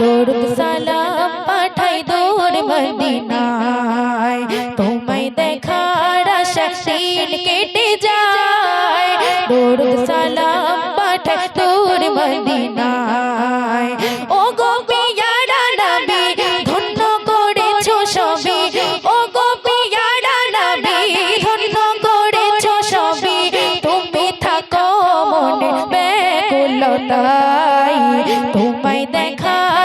দরুদ সালাম পাঠাই দূর মদিনায়। তোমায় দেখার আশা কেটে যায়। দরুদ সালাম পাঠাই দূর মদিনায়। ও গো পিয়ারা নবী, ধন্য করেছ সবই। ও গো পিয়ারা নবী, ধন্য করেছ সবই। তুমি থাকো মনে ব্যাকুলতায়। তোমায় আশা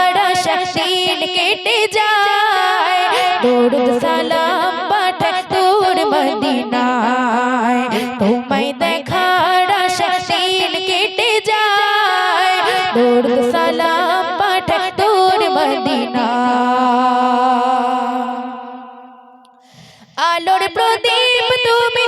দিন কেটে যায়। দরুদ সালাম পাঠায় তোর মদিনায়। তোমায় দেখার আশা দিন কেটে যায়। দরুদ সালাম পাঠায় তোর মদিনায়। আলোর প্রদীপ তুমি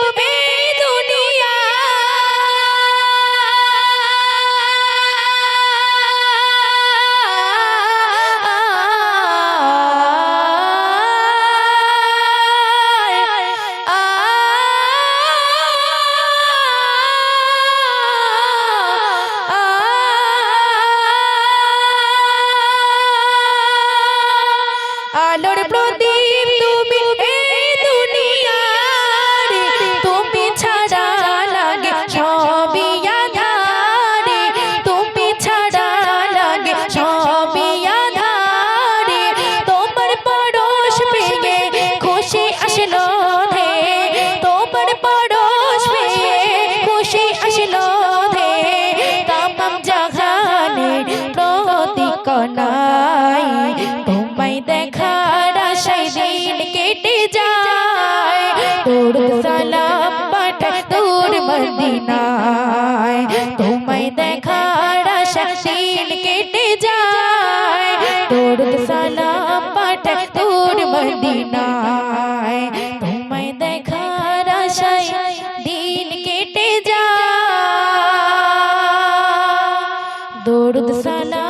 আলোর প্রদীপ, তুমি এই দুনিয়ার, তুমি ছাড়া লাগে সবই আধারে, তুমি ছাড়া লাগে সবই আধারে। তোমার পরশ পেয়ে খুশি আসলো তোমার পরশ কেটে যায় তোর সালাম পাঠায় তোর মদিনায় তোমায় দেখার আশায় দিন কেটে যায় তোর সালাম পাঠায় তোর মদিনায় তোমায় দেখার আশায় দিন কেটে যায় দরুদ সালাম